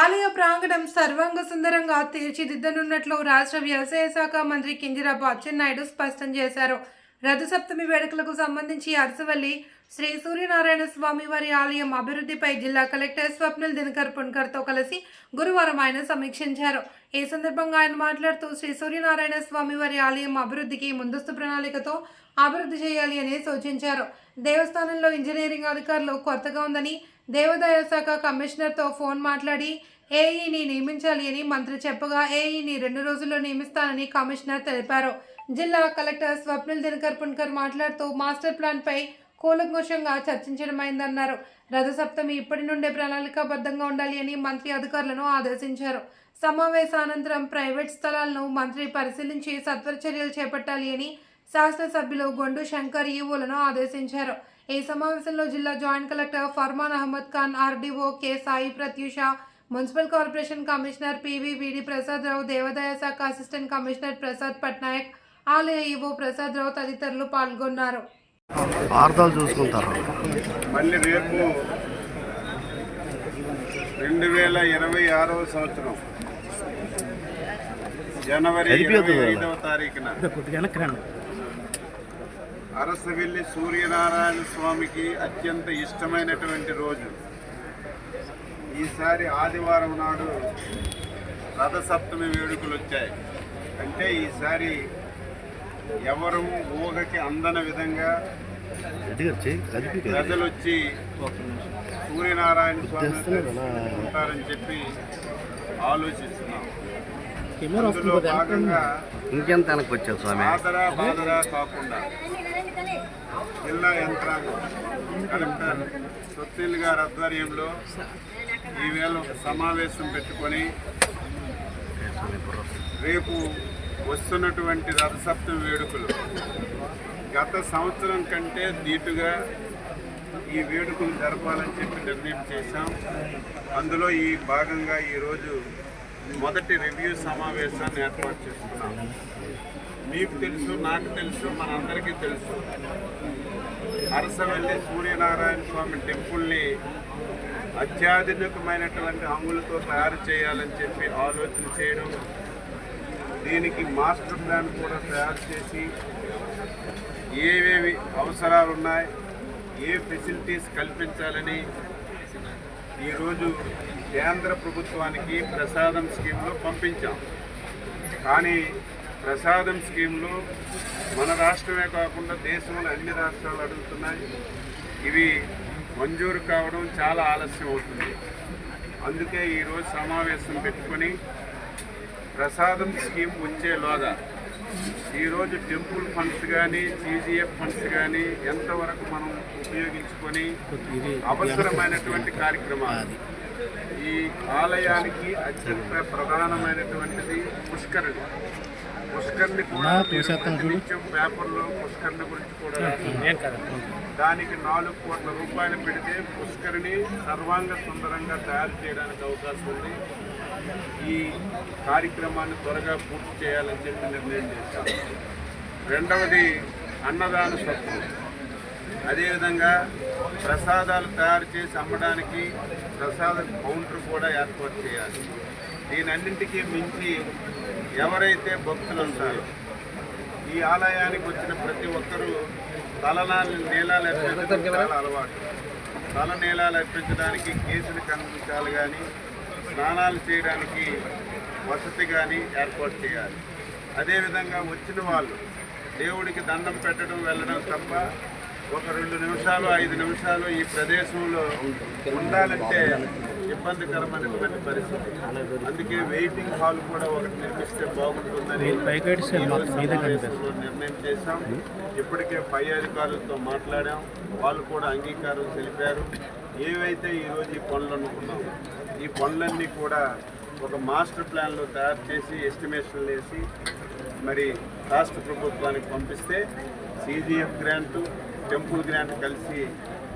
ఆలయ ప్రాంగణం సర్వాంగ సుందరంగా తీర్చిదిద్దనున్నట్లు రాష్ట్ర వ్యవసాయ శాఖ మంత్రి కింజరాపు అచ్చెన్నాయుడు స్పష్టం చేశారు. రథసప్తమి వేడుకలకు సంబంధించి అరసవల్లి శ్రీ సూర్యనారాయణ స్వామి వారి ఆలయం అభివృద్ధిపై జిల్లా కలెక్టర్ స్వప్నల్ దినకర్ పుణ్కర్తో కలిసి గురువారం ఆయన సమీక్షించారు. ఈ సందర్భంగా ఆయన మాట్లాడుతూ శ్రీ సూర్యనారాయణ స్వామి వారి ఆలయం అభివృద్ధికి ముందస్తు ప్రణాళికతో అభివృద్ధి చేయాలి అని సూచించారు. దేవస్థానంలో ఇంజనీరింగ్ అధికారులు కొత్తగా ఉందని దేవాదాయ శాఖ కమిషనర్తో ఫోన్ మాట్లాడి ఏఈని నియమించాలి అని మంత్రి చెప్పగా ఏఈని రెండు రోజుల్లో నియమిస్తానని కమిషనర్ తెలిపారు. జిల్లా కలెక్టర్ స్వప్నిల్ దినకర్ పున్కర్ మాట్లాడుతూ మాస్టర్ ప్లాన్పై కూలంకుషంగా చర్చించడమైందన్నారు. రథసప్తమి ఇప్పటి నుండే ప్రణాళికాబద్ధంగా ఉండాలి అని మంత్రి అధికారులను ఆదేశించారు. సమావేశానంతరం ప్రైవేట్ స్థలాలను మంత్రి పరిశీలించి సత్వర చర్యలు చేపట్టాలి అని శాసనసభ్యులు గొండు శంకర్ ఈవోలను ఆదేశించారు. ఈ సమావేశంలో జిల్లా joint collector Farman Ahmed Khan RDO K Sai Prathyusha municipal corporation commissioner PV VD Prasad Rao దేవాదాయ శాఖ అసిస్టెంట్ కమిషనర్ ప్రసాద్ పట్నాయక్ ఆలయ ఈవో ప్రసాద్ రావు తదితరులు పాల్గొన్నారు. వార్తలు చూసుకుంటారు? మళ్ళీ రేపు రెండు వేల ఇరవై ఆరవ సంవత్సరం జనవరి ఇరవై. ఐదవ తారీఖున అరసవిల్లి సూర్యనారాయణ స్వామికి అత్యంత ఇష్టమైనటువంటి రోజు. ఈసారి ఆదివారం నాడు రథసప్తమి వేడుకలు వచ్చాయి. అంటే ఈసారి ఎవరు ఊహకి అందని విధంగా. ప్రజలు వచ్చి సూర్యనారాయణ స్వామి ఉంటారని చెప్పి ఆలోచిస్తున్నాం. అందులో భాగంగా ఇంకెంత వెనక్కి వచ్చావు స్వామి? ఆదరా బాదరా కాకుండా జిల్లా యంత్రాంగం. కలెక్టర్ సొత్తిల్ గారి ఆధ్వర్యంలో ఈవేళ ఒక సమావేశం పెట్టుకొని రేపు వస్తున్నటువంటి రథసప్తమి వేడుకలు. గత సంవత్సరం కంటే దీటుగా ఈ వేడుకలు జరపాలని చెప్పి నిర్ణయం చేశాం. అందులో ఈ భాగంగా ఈరోజు మొదటి రివ్యూ సమావేశాన్ని ఏర్పాటు చేసుకున్నాం. మీకు తెలుసు నాకు తెలుసు మనందరికీ తెలుసు. అరసవల్లి సూర్యనారాయణ స్వామి టెంపుల్ని అత్యాధునికమైనటువంటి హంగులతో తయారు చేయాలని చెప్పి ఆలోచన చేయడం దీనికి మాస్టర్ ప్లాన్ కూడా తయారు చేసి ఏవేవి అవసరాలు ఉన్నాయి ఏ ఫెసిలిటీస్ కల్పించాలని ఈరోజు కేంద్ర ప్రభుత్వానికి ప్రసాదం స్కీమ్లో పంపించాం. కానీ ప్రసాదం స్కీమ్లో మన రాష్ట్రమే కాకుండా దేశంలో అన్ని రాష్ట్రాలు అడుగుతున్నాయి. ఇవి మంజూరు కావడం చాలా ఆలస్యం అవుతుంది. అందుకే ఈరోజు సమావేశం పెట్టుకొని ప్రసాదం స్కీమ్ వచ్చేలోగా ఈరోజు టెంపుల్ ఫండ్స్ కానీ సీజీఎఫ్ ఫండ్స్ కానీ ఎంతవరకు మనం ఉపయోగించుకొని అవసరమైనటువంటి కార్యక్రమాలు. ఈ ఆలయానికి అత్యంత ప్రధానమైనటువంటిది పుష్కరుడు. పుష్కరిణి కూడా నిత్యం పేపర్లో పుష్కరిణి గురించి కూడా. దానికి నాలుగు కోట్ల రూపాయలు పెడితే పుష్కరిణి సర్వాంగ సుందరంగా తయారు చేయడానికి అవకాశం ఉంది. ఈ కార్యక్రమాన్ని త్వరగా పూర్తి చేయాలని చెప్పి నిర్ణయం చేశాం రెండవది అన్నదాన సత్వం అదేవిధంగా ప్రసాదాలు తయారు చేసి అమ్మడానికి ప్రసాద కౌంటర్ కూడా ఏర్పాటు చేయాలి. దీనన్నింటికీ మించి ఎవరైతే భక్తులు ఉంటారో ఈ ఆలయానికి వచ్చిన ప్రతి ఒక్కరూ తలనాలు నీలాలు అర్పించడం చాలా అలవాటు. తల నీలాలు అర్పించడానికి కేసులు కనిపించాలి కానీ స్నానాలు చేయడానికి వసతి కానీ ఏర్పాటు చేయాలి. అదేవిధంగా వచ్చిన వాళ్ళు దేవుడికి దండం పెట్టడం వెళ్ళడం తప్ప ఒక రెండు నిమిషాలు ఐదు నిమిషాలు ఈ ప్రదేశంలో ఉండాలంటే ఇబ్బందికరమైనటువంటి పరిస్థితి. అందుకే వెయిటింగ్ హాల్ కూడా ఒకటి నిర్మిస్తే బాగుంటుందని నిర్ణయం చేశాం. ఇప్పటికే పై అధికారులతో మాట్లాడాం. వాళ్ళు కూడా అంగీకారం తెలిపారు. ఏవైతే ఈరోజు ఈ పనులు అనుకున్నాం ఈ పనులన్నీ కూడా ఒక మాస్టర్ ప్లాన్లో తయారు చేసి ఎస్టిమేషన్లు వేసి మరి రాష్ట్ర ప్రభుత్వానికి పంపిస్తే సీజీఎఫ్ గ్రాంటు టెంపుల్ గ్రాంట్ కలిసి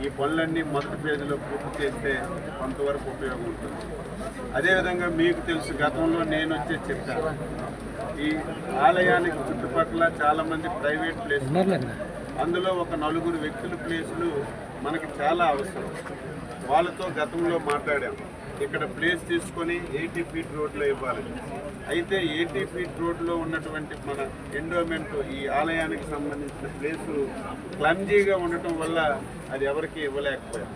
ఈ పనులన్నీ మొదటి పేజీలో పూర్తి చేస్తే కొంతవరకు ఉపయోగం ఉంటుంది. అదేవిధంగా మీకు తెలుసు గతంలో నేను వచ్చే చెప్పాను. ఈ ఆలయానికి చుట్టుపక్కల చాలామంది ప్రైవేట్ ప్లేస్ అందులో ఒక నలుగురు వ్యక్తుల ప్లేసులు మనకి చాలా అవసరం. వాళ్ళతో గతంలో మాట్లాడాం ఇక్కడ ప్లేస్ తీసుకొని ఎయిటీ ఫీట్ రోడ్లో ఇవ్వాలి. అయితే ఎయిటీ ఫీట్ రోడ్లో ఉన్నటువంటి మన ఎండోమెంట్ ఈ ఆలయానికి సంబంధించిన ప్లేసు క్లమ్జీగా ఉండటం వల్ల అది ఎవరికి ఇవ్వలేకపోయాం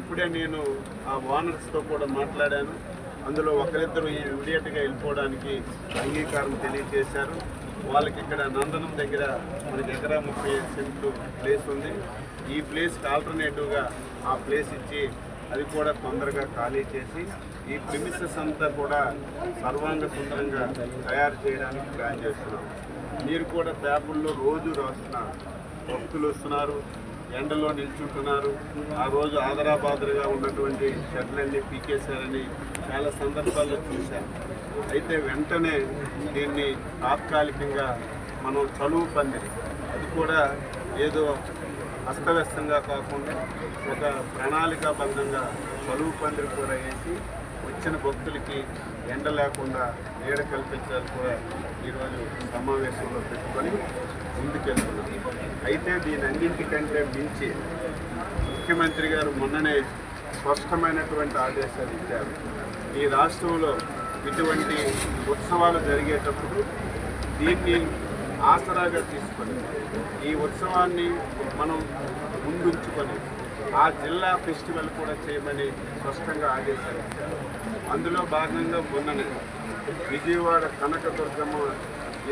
ఇప్పుడే నేను ఆ ఓనర్స్తో కూడా మాట్లాడాను. అందులో ఒకరిద్దరు ఇమీడియట్గా వెళ్ళిపోవడానికి అంగీకారం తెలియజేశారు. వాళ్ళకి ఇక్కడ నందనం దగ్గర మనకి ఎకరా ముప్పై ఐదు సెంట్లు ప్లేస్ ఉంది. ఈ ప్లేస్కి ఆల్టర్నేటివ్గా ఆ ప్లేస్ ఇచ్చి అది కూడా తొందరగా ఖాళీ చేసి ఈ ప్రిమిసెస్ అంతా కూడా సర్వాంగ సుందరంగా తయారు చేయడానికి ప్లాన్ చేస్తున్నాం. మీరు కూడా పేపర్లో రోజు రాస్తున్నారు భక్తులు వస్తున్నారు ఎండలో నిల్చుంటున్నారు ఆ రోజు ఆదరాబాదరగా ఉన్నటువంటి షెడ్లన్నీ పీకేశారని చాలా సందర్భాల్లో చూశాను అయితే వెంటనే దీన్ని తాత్కాలికంగా మనం చలువు పందిరి అది కూడా ఏదో అస్తవ్యస్తంగా కాకుండా ఒక ప్రణాళికాబద్ధంగా చలువు పందిరి కూడా వేసి వచ్చిన భక్తులకి ఎండ లేకుండా నీడ కల్పించాలి కూడా ఈరోజు సమావేశంలో పెట్టుకొని ముందుకెళ్తున్నాం. అయితే దీని అన్నింటికంటే మించి ముఖ్యమంత్రి గారు మొన్ననే స్పష్టమైనటువంటి ఆదేశాలు ఇచ్చారు. ఈ రాష్ట్రంలో ఇటువంటి ఉత్సవాలు జరిగేటప్పుడు దీన్ని ఆసరాగా తీసుకొని ఈ ఉత్సవాన్ని మనం ముందుంచుకొని ఆ జిల్లా ఫెస్టివల్ కూడా చేయమని స్పష్టంగా ఆదేశాలు అందులో భాగంగా మొన్ననే విజయవాడ కనకదుర్గమ్మ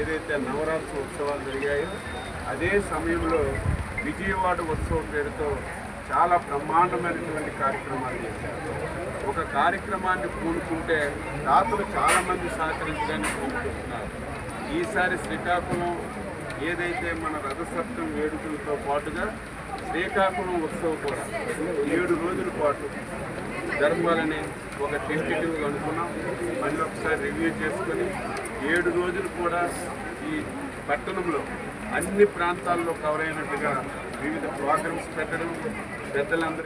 ఏదైతే నవరాత్రి ఉత్సవాలు జరిగాయో అదే సమయంలో విజయవాడ ఉత్సవం పేరుతో చాలా బ్రహ్మాండమైనటువంటి కార్యక్రమాలు చేశారు. ఒక కార్యక్రమాన్ని పూనుకుంటే దాతలు చాలామంది సహకరించడానికి పూనుకుంటున్నారు. ఈసారి శ్రీకాకుళం ఏదైతే మన రథసప్తం వేడుకలతో పాటుగా శ్రీకాకుళం ఉత్సవం కూడా ఏడు రోజుల పాటు జరపాలని ఒక టెంటేటివ్గా అనుకున్నాం. మళ్ళీ ఒకసారి రివ్యూ చేసుకొని ఏడు రోజులు కూడా ఈ పట్టణంలో అన్ని ప్రాంతాల్లో కవర్ అయినట్టుగా వివిధ ప్రోగ్రామ్స్ పెట్టడం పెద్దలందరికీ